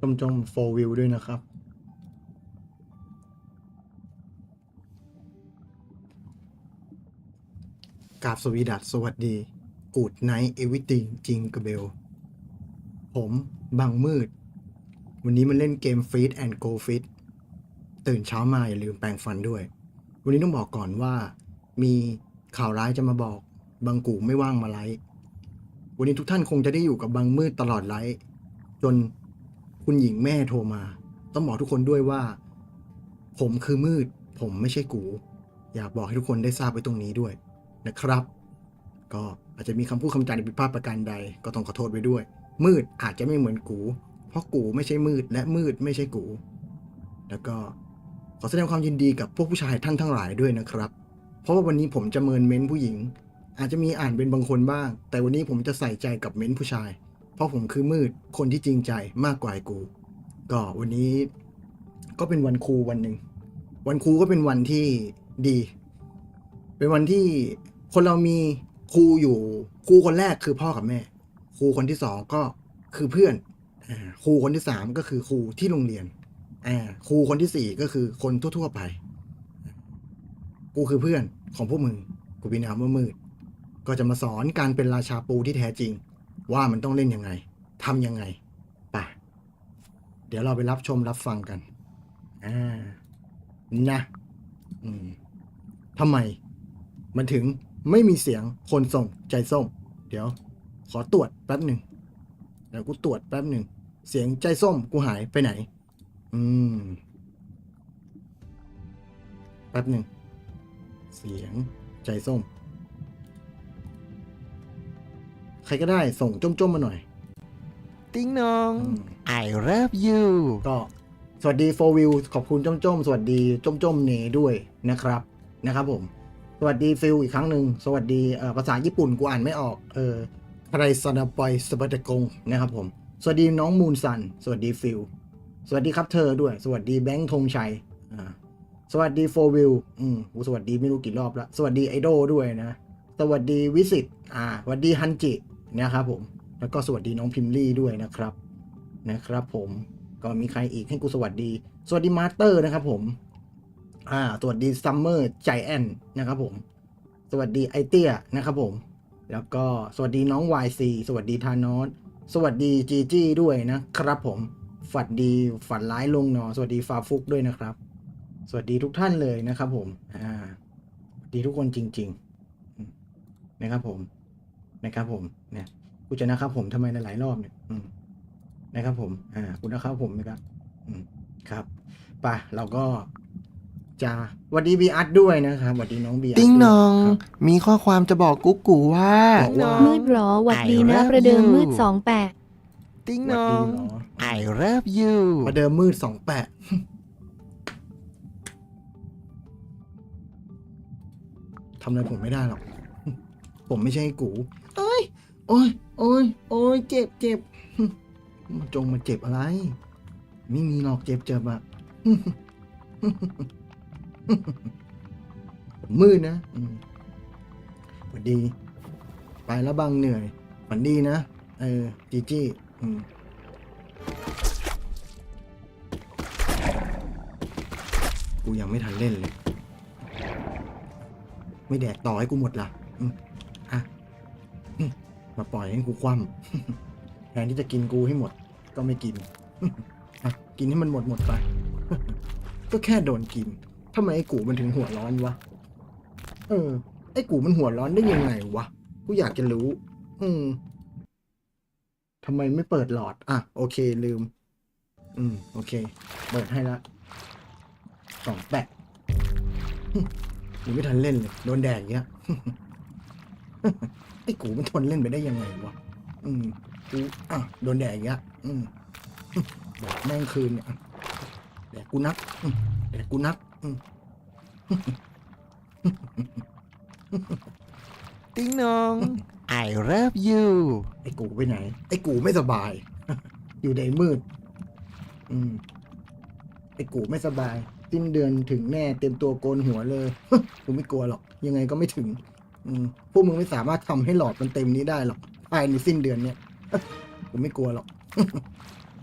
ชมชมโฟวิวด้วยนะครับ กาบสวีดัสสวัสดีกูดไนท์เอวิติงจิงกระเบล ผมบังมืด วันนี้มันเล่นเกมฟีดแอนด์โกฟิตตื่นเช้ามาอย่าลืมแปรงฟันด้วย วันนี้ต้องบอกก่อนว่า มีข่าวร้ายจะมาบอก บางกูไม่ว่างมาไลฟ์วันนี้ทุกท่านคงจะได้อยู่กับบางมืดตลอดไลฟ์จน คุณหญิงแม่โทรมา ต้องบอกทุกคนด้วยว่า ผมคือมืด ผมไม่ใช่กู อยากบอกให้ทุกคนได้ทราบไว้ตรงนี้ด้วยนะครับ ก็อาจจะมีคำพูดคำจาในผิดพลาดประการใด ก็ต้องขอโทษไว้ด้วย มืดอาจจะไม่เหมือนกู เพราะกูไม่ใช่มืด และมืดไม่ใช่กู แล้วก็ขอแสดงความยินดีกับพวกผู้ชายท่านทั้งหลายด้วยนะครับ เพราะว่าวันนี้ผมจะเมินเม้นผู้หญิง อาจจะมีอ่านเป็นบางคนบ้าง แต่วันนี้ผมจะใส่ใจกับเม้นผู้ชาย ราะผมคือมืดคนที่จริงใจมากกว่าไอ้กู ก็วันนี้ก็เป็นวันครูวันหนึ่งวันครูก็เป็นวันที่ดี เป็นวันที่คนเรามีครูอยู่ครูคนแรกคือพ่อกับแม่ครูคนที่สองก็คือเพื่อนครูคนที่สามก็คือครูที่โรงเรียนครูคนที่สี่ก็คือคนทั่วๆไป กูคือเพื่อนของพวกมึงกูมีนามว่ามืดก็จะมาสอนการเป็นราชาปูที่แท้จริง ว่ามันต้องเล่นยังไงทำยังไงป่ะเดี๋ยวเราไปรับชมรับฟังกันอ่านะอืมทำไม มันถึงไม่มีเสียงคนส่งใจส้ม เดี๋ยว ขอตรวจแป๊บหนึ่งเดี๋ยวกูตรวจแป๊บหนึ่งเสียงใจส้มกูหายไปไหน อืมแป๊บหนึ่งเสียงใจส้ม ครก็ได้ส่งจ้มๆมาหน่อย ติ้งนองอืม I love you ก็สวัสดีโฟวิวขอบคุณจ้มจ้มๆสวัสดีจ้มจ้มๆเนด้วยนะครับนะครับผม สวัสดีฟิลอีกครั้งหนึ่งสวัสดีเอ่อภาษาญี่ปุ่นกูอ่านไม่ออกเออใครซานาปอยสบัตกงนะครับผม สวัสดีน้องมูนซัน สวัสดีฟิลสวัสดีครับเธอด้วย สวัสดีแบงค์ธงชัยอ่าสวัสดีโฟวิวอืมกูสวัสดีไม่รู้กี่รอบแล้ว สวัสดีไอดอลด้วยนะ สวัสดีวิสิตอ่าสวัสดีฮันจิ นะครับผม แล้วก็สวัสดีน้องพิมลี่ด้วยนะครับนะครับ ผมก็มีใครอีกให้กูสวัสดี สวัสดีมาสเตอร์นะครับ ผมอ่าสวัสดีซัมเมอร์ใจแอนนะครับผม สวัสดีไอเตียนะครับผม แล้วก็สวัสดีน้อง YC สวัสดีทานอสสวัสดีจีจี้ด้วยนะครับผมฝัดดีฝันร้ายลงหนอ สวัสดีฟาฟุกด้วยนะครับ สวัสดีทุกท่านเลยนะครับผม อ่า ดีทุกคนจริง ๆ นะครับผม นะครับผมเนี่ยกูจะนะครับผมทำไมหลายๆรอบเนี่ยอืมนะครับผม อ่าคุณนะครับผมนะครับอืมครับไปะเราก็จะหวัดดีบีอาร์ด้วยนะครับหวัดดีน้องบีอาร์ติ้งนองครับมีข้อความจะบอกกุ๊กกูว่าบอกว่ามืดหรอหวัดดีนะ I love ประเดิม you มืดสองแปดติ้งหนวัดอดีงเหรอ I love you ประเดิมมืดสองแปดทำอะไรผมไม่ได้หรอก ผมไม่ใช่กู โอ้ย โอ้ย โอ้ย เจ็บเจ็บมาจงมาเจ็บอะไร ไม่มีหรอกเจ็บเจ็บอะมืดนะสวัสดี ไปแล้วบางเหนื่อยฝันดีนะ เออ จีจี้กูยังไม่ทันเล่นเลย ไม่แดกต่อให้กูหมดละ่ะ มาปล่อยให้กูคว่ำแทนที่จะกินกูให้หมด ก็ไม่กินกินให้มันหมดหมดไป ก็แค่โดนกินทำไมไอ้กูมันถึงหัวร้อนวะ เออ ไอ้กูมันหัวร้อนได้ยังไงวะ กูอยากจะรู้ อืมทำไมไม่เปิดหลอด อะ โอเคลืม อืม โอเค เปิดให้ละสองแปะยังไม่ทันเล่นเลย โดนแดดอย่างเงี้ย ไอ้กูมันทนเล่นไปได้ยังไงวะ อืมกูอะโดนแดดอย่างเงี้ยอืมแดดแม่งคืนเนี่ยแดดกูนักแดดกูนักอืมติ้งนอง I love you ไอ้กูไปไหน ไอ้กูไม่สบาย อยู่ในมืด อืมไอ้กูไม่สบายสิ้นเดือนถึงแน่เต็มตัวโกนหัวเลย กูไม่กลัวหรอก ยังไงก็ไม่ถึง อืมพวกมึงไม่สามารถทำให้หลอดมันเต็มนี้ได้หรอกภายในสิ้นเดือนเนี้ยกูไม่กลัวหรอก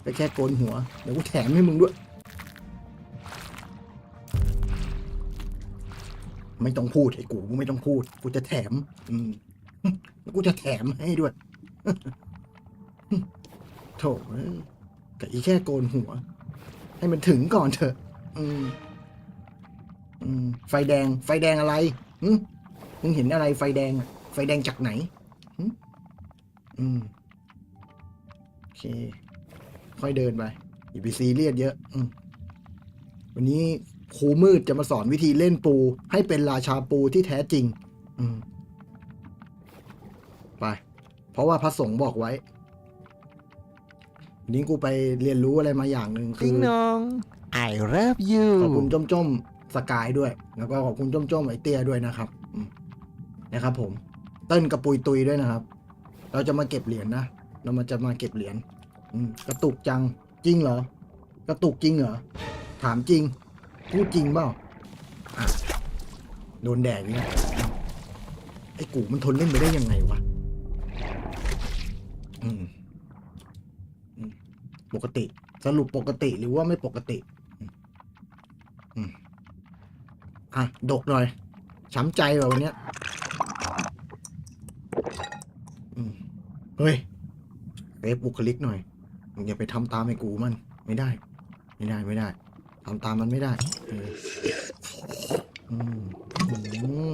ไปแค่โกนหัว เดี๋ยวกูแถมให้มึงด้วย ไม่ต้องพูดไอ้กูไม่ต้องพูด กูจะแถม อืมกูจะแถมให้ด้วยโถเอ้ยกับอีแค่โกนหัว ให้มันถึงก่อนเถอะ อืม อืม ไฟแดง ไฟแดงอะไรหึมึ งเห็นอะไรไฟแดงอะไฟแดงจากไหนหึอืมโอเค ค่อยเดินไปอย่าไปซีเรียสเยอะ อืมวันนี้ครูมืดจะมาสอนวิธีเล่นปู ให้เป็นราชาปูที่แท้จริง อืมไป เพราะว่าพระสงฆ์บอกไว้วันนี้กูไปเรียนรู้อะไรมาอย่างหนึ่งคืติ้งอ นอง I love you ขอบคุณจ้มจ้มๆสกายด้วย แล้วก็ขอบคุณจ้มจ้มๆไอเตี้ยด้วยนะครับอืม นะครับผมเติ้ลกับปุยตุยด้วยนะครับ เราจะมาเก็บเหรียญนะเรามาจะมาเก็บเหรียญกระตุกจังจริงเหรอ กระตุกจริงเหรอ ถามจริงพูดจริงเปล่าโดนแดดอย่างเงี้ยไอ้กูมันทนเล่นไปได้ยังไงวะปกติ สรุปปกติหรือว่าไม่ปกติอะดกหน่อยช้ำใจว่ะวันเนี้ย อืม เฮ้ยเซฟบุคลิกหน่อยมึงอย่าไปทำตามไอ้กูมัน ไม่ได้ ไม่ได้ไม่ได้ทำตามมันไม่ได้เอออื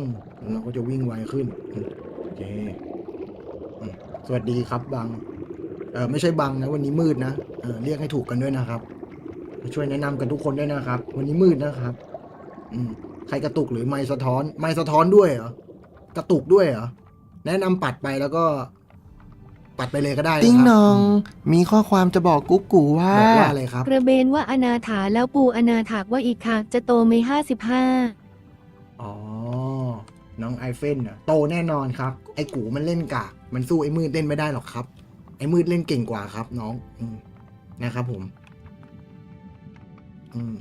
มเราก็จะวิ่งไวขึ้นโอเคสวัสดีครับบัง เออไม่ใช่บังนะ วันนี้มืดนะเออเรียกให้ถูกกันด้วยนะครับ ช่วยแนะนำกันทุกคนด้วยนะครับ วันนี้มืดนะครับ อืมใครกระตุกหรือไม่สะท้อน ไม่สะท้อนด้วยเหรอกระตุกด้วยเหรอแนะนำปัดไปแล้วก็ ปัดไปเลยก็ได้ะครับติ้งนอง มีข้อความจะบอกกุ๊กกูว่า บอกว่าอะไรครับ กระเบนว่าอนาถาแล้วปูอนาถากว่าอีกค่ะ จะโตไม่ห้าสิบห้า อ๋อ น้องไอเฟนน่ะโตแน่นอนครับ ไอ้กูมันเล่นกาก มันสู้ไอ้มืดเล่นไม่ได้หรอกครับ ไอ้มืดเล่นเก่งกว่าครับ น้องอืมนะครับผม อืม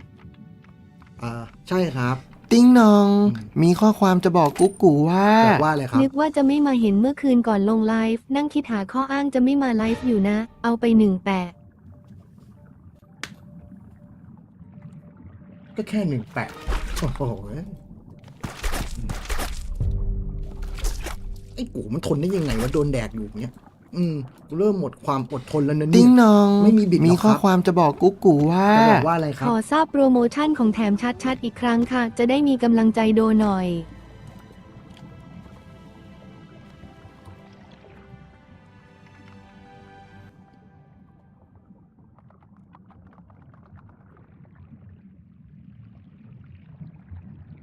อ่าใช่ครับ ติ้งนองอืมมีข้อความจะบอกกุ๊กกูว่า บอกว่าอะไรครับ นึกว่าจะไม่มาเห็นเมื่อคืนก่อนลงไลฟ์นั่งคิดหาข้ออ้างจะไม่มาไลฟ์อยู่นะ เอาไปหนึ่งแปดก็แค่หนึ่งแปดโอ้โหไอ้กูมันทนได้ยังไงวะโดนแดดอยู่เนี้ย อืมกูเริ่มหมดความอดทนแล้วนะเนี่ติ้ยงนองไม่มีบิดหรอกครับ มีข้อความจะบอกกุ๊กกูว่า จะบอกว่าอะไรครัขบ อทราบโปรโมชั่นของแถมชัดๆ อีกครั้งค่ะ จะได้มีกำลังใจโดหน่อย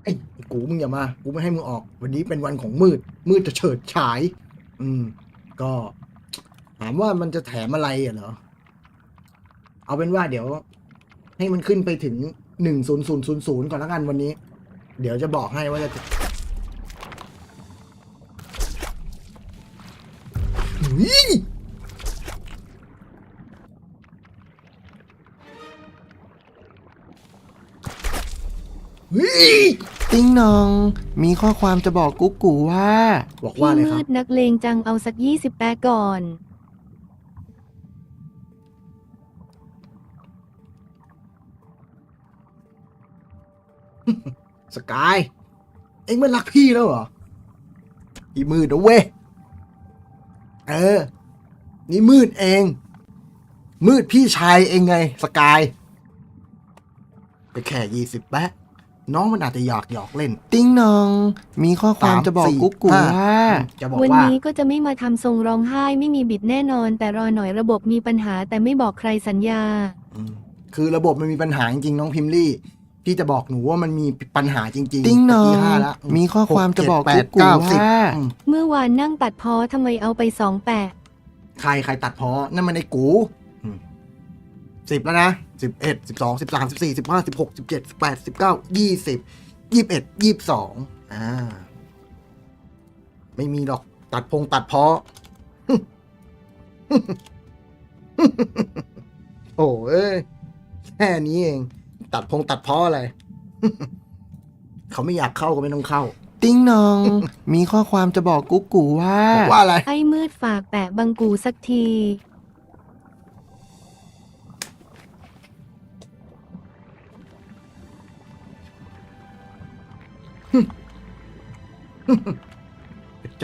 ไอ้กูมึงอย่ามา กูไม่ให้มึงออก วันนี้เป็นวันของมืด มืดจะเฉิดฉาย อืม ก็ถามว่ามันจะแถมอะไรอะเหรอ เอาเป็นว่าเดี๋ยว ให้มันขึ้นไปถึงหนึ่งศูนย์ศูนย์ศูนย์ศูนย์ก่อนละกันวันนี้ เดี๋ยวจะบอกให้ว่าจะอุ๊ยเฮ้ยติ้งนอง มีข้อความจะบอกกุ๊กกูว่า บอกว่าพี่อะไรคมืรับ ดนักเลงจังเอาสักยี่สิบแปดก่อน สกาย เอ็งมันรักพี่แล้วเหรอ อีมืดนะเว้ย เออ นี่มืดเอง มืดพี่ชายเองไง สกายก็แค่ยี่สิบแปะน้องมันอาจจะหยอกหยอกเล่น ติ้งนอง มีข้อความจะบอกสามสี่กุ๊กกูห้าว่า จะบอกวันว่า นี้ก็จะไม่มาทำทรงร้องไห้ไม่มีบิดแน่นอน แต่รอหน่อยระบบมีปัญหาแต่ไม่บอกใครสัญญา อืมคือระบบมันมีปัญหาจริงๆน้องพิมลี่ พี่จะบอกหนูว่ามันมีปัญหาจริงๆติ้งนองตะกี้ห้าละมีข้อความจะบอกหเจ็ดกุ๊กกูแปดเก้าสิบว่าอืมเมื่อวานนั่งตัดพอทำไมเอาไปสองแปดใครใครตัดพอนั่นมันไอ้กูสิบแล้วนะสิบเอ็ดสิบสองสิบสามสิบสี่สิบห้าสิบหกสิบเจ็ดสิบแปดสิบเก้ายี่สิบยี่สิบเอ็ดยี่สิบสองอ่า ไม่มีหรอกตัดพงตัดพอโอ้เอ้ยแค่นี้เอง ตัดพงตัดพ่ออะไร เขาไม่อยากเข้าก็ไม่ต้องเข้า ติ้งนอง มีข้อความจะบอกกุ๊กกูว่าว่าอะไร ไอ้มืดฝากแปะบังกูสักที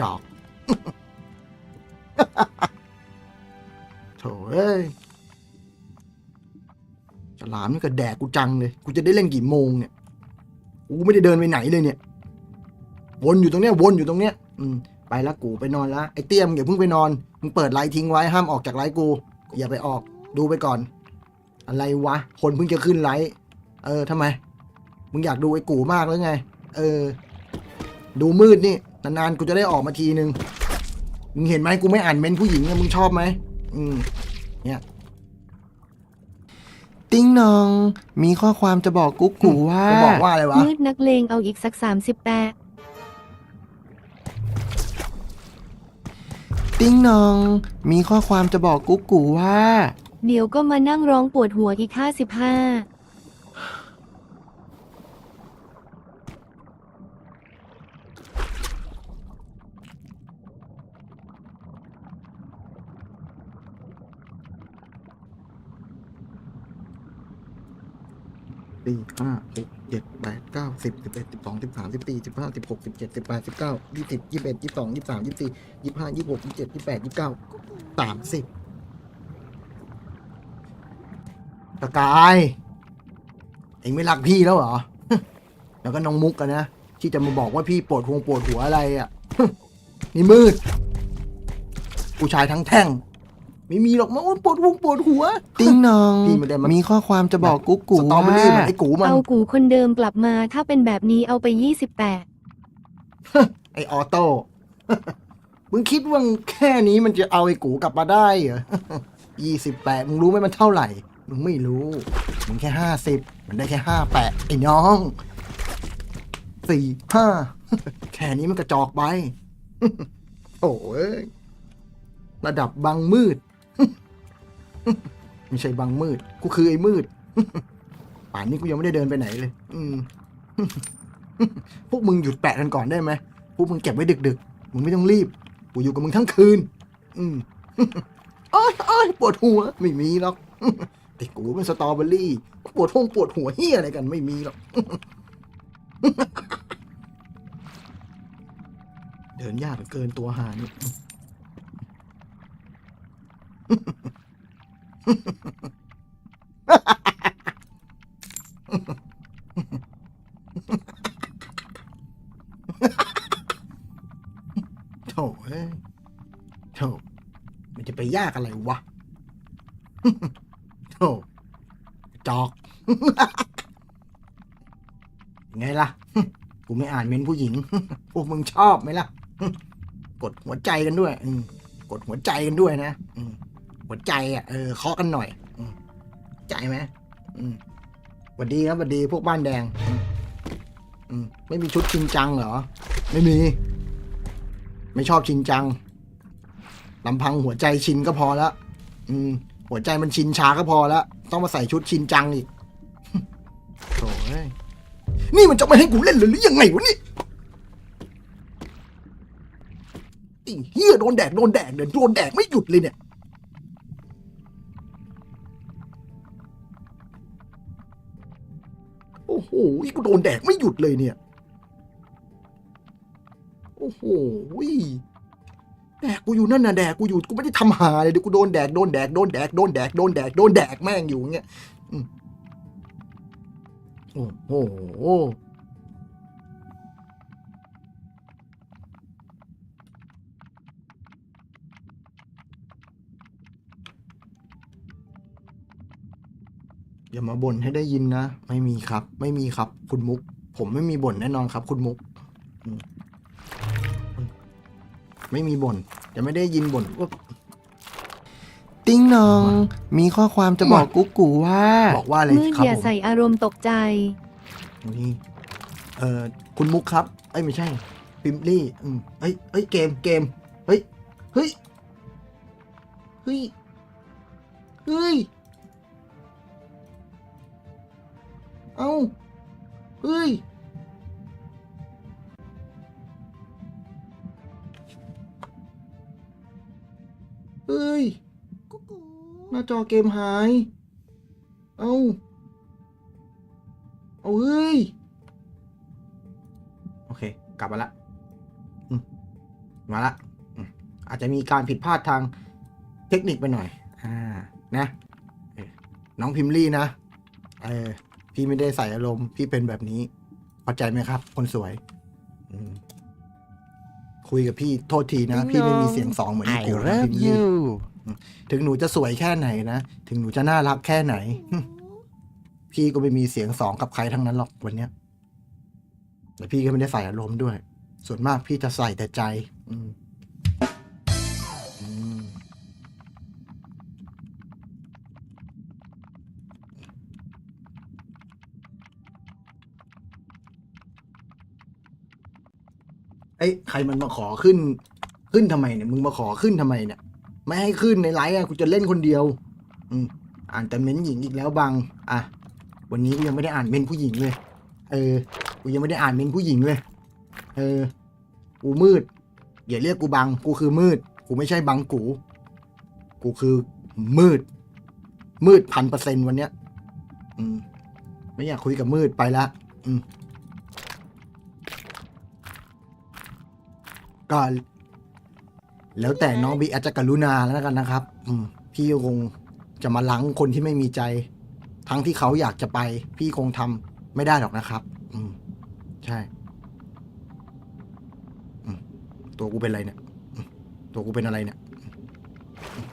จอก โถเอ้ ลามนี่ก็แดกกูจังเลย กูจะได้เล่นกี่โมงเนี่ย กูไม่ได้เดินไปไหนเลยเนี่ย วนอยู่ตรงเนี้ย วนอยู่ตรงเนี้ย อืม ไปละกูไปนอนละ ไอ้เตี้ยมอย่าเพิ่งไปนอน มึงเปิดไลน์ทิ้งไว้ ห้ามออกจากไลน์กู อย่าไปออก ดูไปก่อน อะไรวะ คนเพิ่งจะขึ้นไลน์ เออทำไม มึงอยากดูไอ้กูมากหรือไง เออ ดูมืดนี่ นานๆ กูจะได้ออกมาทีนึง มึงเห็นไหมกูไม่อ่านเมนผู้หญิงเนี่ยมึงชอบไหม อืม เนี่ย ติ้งนอง มีข้อความจะบอกกุ๊กกูว่า จะบอกว่าอะไรวะ มืดนักเลงเอาอีกสักสามสิบแปดติ้งนอง มีข้อความจะบอกกุ๊กกูว่า เดี๋ยวก็มานั่งร้องปวดหัวอีกห้าสิบห้า สี่ห้าหกเจ็ดแปดเก้าสิบสิบเอ็ดสิบสองสิบสามสิบสี่สิบห้าสิบหกสิบเจ็ดสิบแปดสิบเก้ายี่สิบยี่สิบเอ็ดยี่สิบสองยี่สิบสามยี่สิบสี่ยี่สิบห้ายี่สิบหกยี่สิบเจ็ดยี่สิบแปดยี่สิบเก้าสามสิบตะกาย เองไม่รักพี่แล้วเหรอ แล้วก็น้องมุกกันนะ ที่จะมาบอกว่าพี่ปวดหัวปวดหัวอะไรอะ นี่มืด ผู้ชายทั้งแท่ง ไม่มีหรอกมาอ้วนปวดหัวปวดหัว ติ้งนอง พี่ไม่ได้มามีข้อความจะบอกกุ๊กกูสตรอว่าเบอรี่เหมือนไอ้กูมัน เอากูคนเดิมกลับมาถ้าเป็นแบบนี้เอาไปยี่สิบแปดไอออโต้ มึงคิดว่าแค่นี้มันจะเอาไอ้กูกลับมาได้เหรอ ยี่สิบแปดมึงรู้ไหมมันเท่าไหร่ มึงไม่รู้ มึงแค่ห้าสิบ มันได้แค่ห้าแปดไอ้น้อง สี่ห้า แค่นี้มันกระจอกไป โอ้ยระดับบางมืด ไม่ใช่บางมืด กูคือไอ้มืด ป่านนี้กูยังไม่ได้เดินไปไหนเลย อืม พวกมึงหยุดแปะกันก่อนได้ไหม พวกมึงเก็บไว้ดึกๆ มึงไม่ต้องรีบ กูอยู่กับมึงทั้งคืน อืมอ้อยอ้ยปวดหัว ไม่มีหรอกไอ้กูเป็นสตรอเบอรี่ ปวดห้องปวดหัวเฮียอะไรกันไม่มีหรอก เดินยากเหลือเกินตัวหานี่ โถเอ้ยโถมันจะไปยากอะไรวะ โถจอก ไงล่ะ กูไม่อ่านเมนผู้หญิง พวกมึงชอบไหมล่ะ กดหัวใจกันด้วย กดหัวใจกันด้วยนะอื หัวใจอะเออเคาะกันหน่อยใจไหมอืมหวัดดีครับหวัดดีพวกบ้านแดงอืมไม่มีชุดชินจังเหรอ ไม่มี ไม่ชอบชินจังลำพังหัวใจชินก็พอแล้วอืม หัวใจมันชินชาก็พอแล้วต้องมาใส่ชุดชินจังอีกโถ่เอ้ยนี่มันจะไม่ให้กูเล่นเลยหรือยังไงวะนี่ไอ้เฮียโดนแดกโดนแดกเดี๋ยวโดนแดกไม่หยุดเลยเนี่ย อ้ยกูโดนแดกไม่หยุดเลยเนี่ย โอ้โหแดกกูอยู่นั่นน่ะแดกกูอยู่กูไม่ได้ทำหาเลยเดี๋ยวกูโดนแดกโดนแดกโดนแดกโดนแดกโดนแดกโดนแดกแม่งอยู่อย่างเงี้ยโอ้โห อย่ามาบ่นให้ได้ยินนะ ไม่มีครับ ไม่มีครับ คุณมุก ผมไม่มีบ่นแน่นอนครับ คุณมุกอืมไม่มีบ่นจะไม่ได้ยินบ่นว่าติ้งนอง มีข้อความจะบอกกุ๊กกูว่า บอกว่าอะไรมืดครับอย่าผมใส่อารมณ์ตกใจ นี่เอ่อคุณมุกครับ เอ้ยไม่ใช่ปิมลี่ อืมเอ้ยเอ้ยเกมเกม เฮ้ย เฮ้ย เฮ้ย เฮ้ย เอ้า เฮ้ย เฮ้ย หน้าจอเกมหาย เอ้า เอาเฮ้ย โอเค กลับมาละอืมมาละอืมอาจจะมีการผิดพลาดทางเทคนิคไปหน่อย อ่า นะเออน้องพิมพ์ลี่นะ เออ พี่ไม่ได้ใส่อารมณ์ พี่เป็นแบบนี้เข้าใจไหมครับ คนสวย อืมคุยกับพี่โทษทีนะ พี่ไม่มีเสียงสองเหมือน I ที่กูนะ love พิมพ์ลี่ you ถึงหนูจะสวยแค่ไหนนะ ถึงหนูจะน่ารักแค่ไหน พี่ก็ไม่มีเสียงสองกับใครทั้งนั้นหรอกวันเนี้ย แต่พี่ก็ไม่ได้ใส่อารมณ์ด้วย ส่วนมากพี่จะใส่แต่ใจ อืม อ้ยใครมันมาขอขึ้น ขึ้นทำไมเนี่ยมึงมาขอขึ้นทำไมเนี่ย ไม่ให้ขึ้นในไลฟ์อะกูจะเล่นคนเดียว อืมอ่านแต่เม้นหญิงอีกแล้วบังอะวันนี้กูยังไม่ได้อ่านเม้นผู้หญิงเลย เออกูยังไม่ได้อ่านเม้นผู้หญิงเลย เออกูมืดอย่าเรียกกูบังกูคือมืด กูไม่ใช่บังกู กูคือมืด มืดพันเปอร์เซ็นวันเนี้ย อืม ไม่อยากคุยกับมืดไปละ อืม ก็แล้วแต่น้องบีอาจจะกรุณาแล้วกันนะครับ อืมพี่ก็คงจะมาล้างคนที่ไม่มีใจ ทั้งที่เขาอยากจะไป พี่คงทำไม่ได้หรอกนะครับ อืม ใช่อืมตัวกูเป็นอะไรเนี่ยอืมตัวกูเป็นอะไรเนี่ยอืม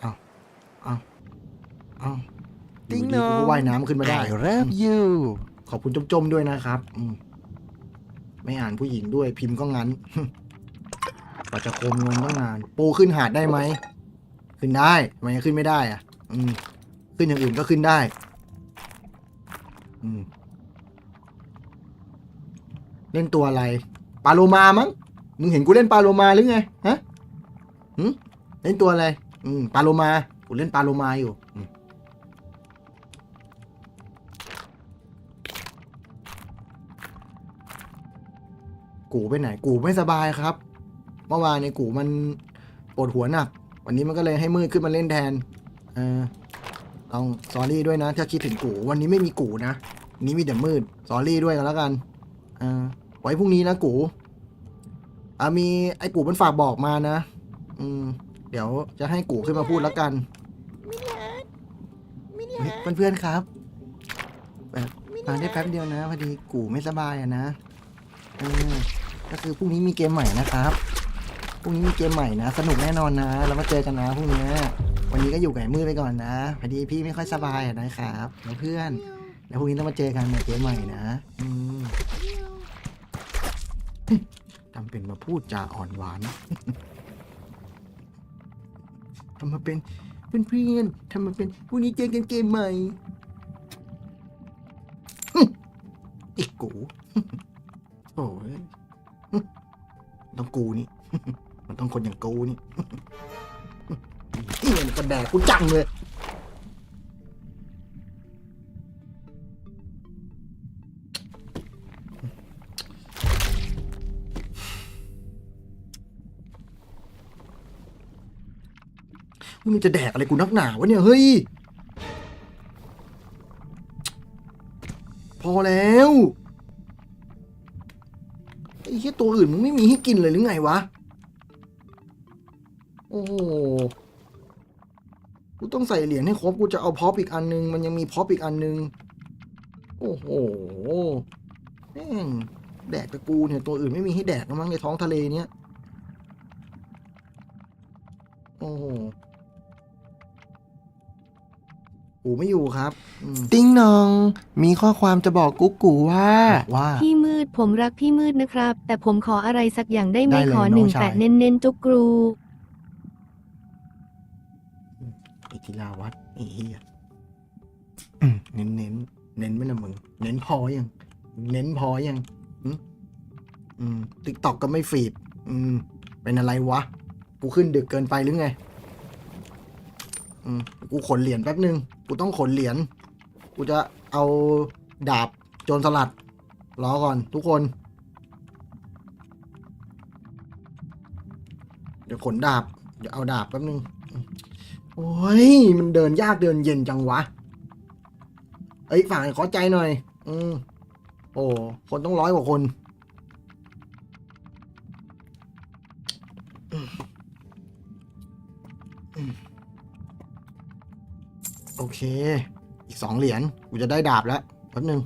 เอาเอาเอาอยู่ติ๊งดีนองกูก็ว่ายน้ำขึ้นมาได้ I love you ขอบคุณจมๆด้วยนะครับ อืม ไม่อ่านผู้หญิงด้วยพิมพ์ก็งั้น กว่าจะโคมงตั้งนาน ปูขึ้นหาดได้ไหม ขึ้นได้ทำไมยังขึ้นไม่ได้อะ อืม ขึ้นอย่างอื่นก็ขึ้นได้ อืม เล่นตัวอะไร ปลาโลมามั้ง มึงเห็นกูเล่นปลาโลมาหรือไง ฮะหืมเล่นตัวอะไร อืม ปลาโลมา กูเล่นปลาโลมาอยู่กูไปไหน กูไม่สบายครับ เมื่อวานในยกูมันปวดหัวหนัก วันนี้มันก็เลยให้มืดขึ้นมาเล่นแทน เออต้องสอรี่ด้วยนะ ถ้าคิดถึงกู วันนี้ไม่มีกูนะวันนี้มีแต่มืดสอรี่ด้วยกันแล้วกัน เออไว้พรุ่งนี้นะกูอ่ามีไอ้กูมันฝากบอกมานะ อืม เดี๋ยวจะให้กูขึ้นมาพูดแล้วกันเฮ้ยเพื่อนๆครับ แบบมาได้แป๊บเดียวนะพอดีกูไม่สบายอะนะเออก็คือพรุ่งนี้มีเกมใหม่นะครับ พรุ่งนี้มีเกมใหม่นะ สนุกแน่นอนนะเรามาเจอกันนะพรุ่งนี้ วันนี้ก็อยู่กับไอ้มือไปก่อนนะพอดีพี่ไม่ค่อยสบายอะนะครับแล้วเพื่อน แล้วพรุ่งนี้ต้องมาเจอกันในเกมใหม่นะอืมทำเป็นมาพูดจาอ่อนหวาน ทำมาเป็นเพื่อนๆทำมาเป็นพรุ่งนี้เจอกันเกมใหม่อีกกู โอ้ยต้องกูนี่ มันต้องคนอย่างกูนี่นี่มันก็แดกกูจังเลยมันจะแดกอะไรกูนักหนาวะเนี่ย เฮ้ย พอแล้ว ไอ้เหี้ยตัวอื่นมึงไม่มีให้กินเลยหรือไงวะ โอ้โหกูต้องใส่เหรียญให้ครบกูจะเอาพอปอีกอันนึง มันยังมีพอปอีกอันนึง โอ้โหแม่งแดกแต่กูเนี่ยตัวอื่นไม่มีให้แดกแล้วมั้งในท้องทะเลเนี้ยโอ้โหกูไม่อยู่ครับอืมติ๊งนอง มีข้อความจะบอกกุ๊กกูว่าว่า พี่มืดผมรักพี่มืดนะครับ แต่ผมขออะไรสักอย่างได้ไหมได้เลยขอน้องหนึ่งชาย แปะเน้นๆจุกกรู อิทิลาวัดไอ้เหี้ยอืมเน้นเน้นเน้นไหม่ละมึง เน้นพอยัง เน้นพอยังอืมอืมติ๊กตอกก็ไม่ฟีด อืม เป็นอะไรวะ กูขึ้นดึกเกินไปหรือไง อืม กูขนเหรียญแป๊บนึง กูต้องขนเหรียญ กูจะเอาดาบโจรสลัด รอก่อนทุกคน เดี๋ยวขนดาบ เดี๋ยวเอาดาบแป๊บนึงโอ้ย มันเดินยากเดินเย็นจังวะ เอ้ยฝากขอใจหน่อย อืมโอ้ คนต้องร้อยกว่าคน โอเค อีกสองเหรียญ กูจะได้ดาบแล้ว แป๊บหนึ่ง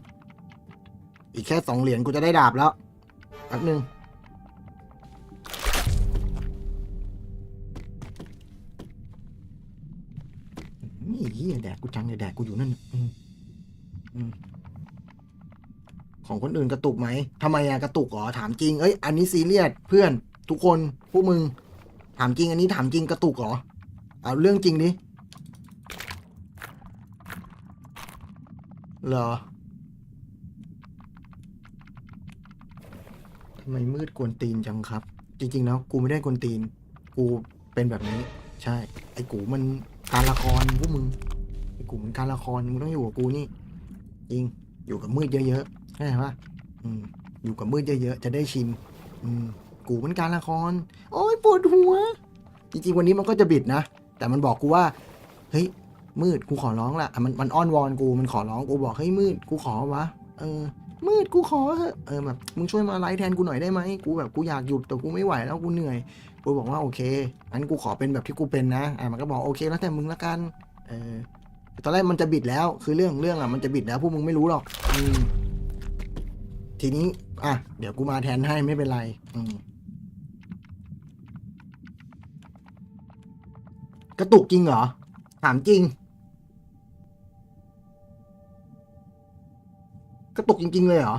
อีกแค่สองเหรียญกูจะได้ดาบแล้ว แป๊บหนึ่ง เลยแดกกูอยู่นั่นอืมอืมของคนอื่นกระตุกไหมทำไมอะกระตุกเหรอถามจริงเอ้ยอันนี้ซีเรียสเพื่อน ทุกคนพวกมึง ถามจริง อันนี้ถามจริงกระตุกเหรอเอาเรื่องจริงดิเหรอทำไมมืดกวนตีนจังครับ จริง ๆ แล้ว กูไม่ได้กวนตีน กูเป็นแบบนี้ ใช่ ไอ้กูมันการละครพวกมึง ไอ้กูมันการละครมึงต้องอยู่กับกูนี่จริงอยู่กับมืดเยอะๆเข้าใจปะอืมอยู่กับมืดเยอะๆจะได้ชินอืมกูมันการละคร โอ้ยปวดหัว จริงๆวันนี้มันก็จะบิดนะ แต่มันบอกกูว่า เฮ้ย มืดกูขอร้องละอะมันมันอ้อนวอนกูมันขอร้องกูบอกเฮ้ยมืดกูขอวะเออ มืดกูขอเถอะเออแบบมึงช่วยมาไลฟ์แทนกูหน่อยได้ไหมกูแบบกูอยากหยุดแต่กูไม่ไหวแล้วกูเหนื่อยกูบอกว่าโอเคงั้นกูขอเป็นแบบที่กูเป็นนะอะมันก็บอกโอเคแล้วแต่มึงละกัน เออ ตอนแรกมันจะบิดแล้ว คือเรื่องเรื่องอะมันจะบิดแล้วพวกมึงไม่รู้หรอกอืมทีนี้ อะ เดี๋ยวกูมาแทนให้ไม่เป็นไร อืมกระตุกจริงเหรอ ถามจริง กระตุกจริง ๆ เลยเหรอ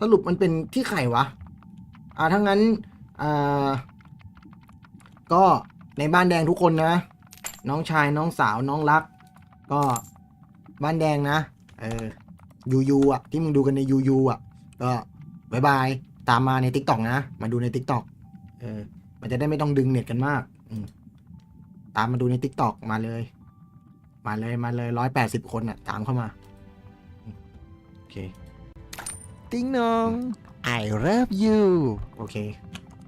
สรุปมันเป็นที่ไข่วะ อ่าทั้างนั้น อ่า ก็ ในบ้านแดงทุกคนนะ น้องชายน้องสาวน้องรัก ก็บ้านแดงนะ เออยูยูอะ ที่มึงดูกันในยูยูอะ ก็บายบาย ตามมาในทิกตอกนะ มาดูในทิกตอกเออ มันจะได้ไม่ต้องดึงเน็ตกันมาก อืตามมาดูในทิกตอกมาเลย มาเลยมาเลยร้อยแปดสิบคนอะ ตามเข้ามา โอเค ติ้งน้อง I love you โอเค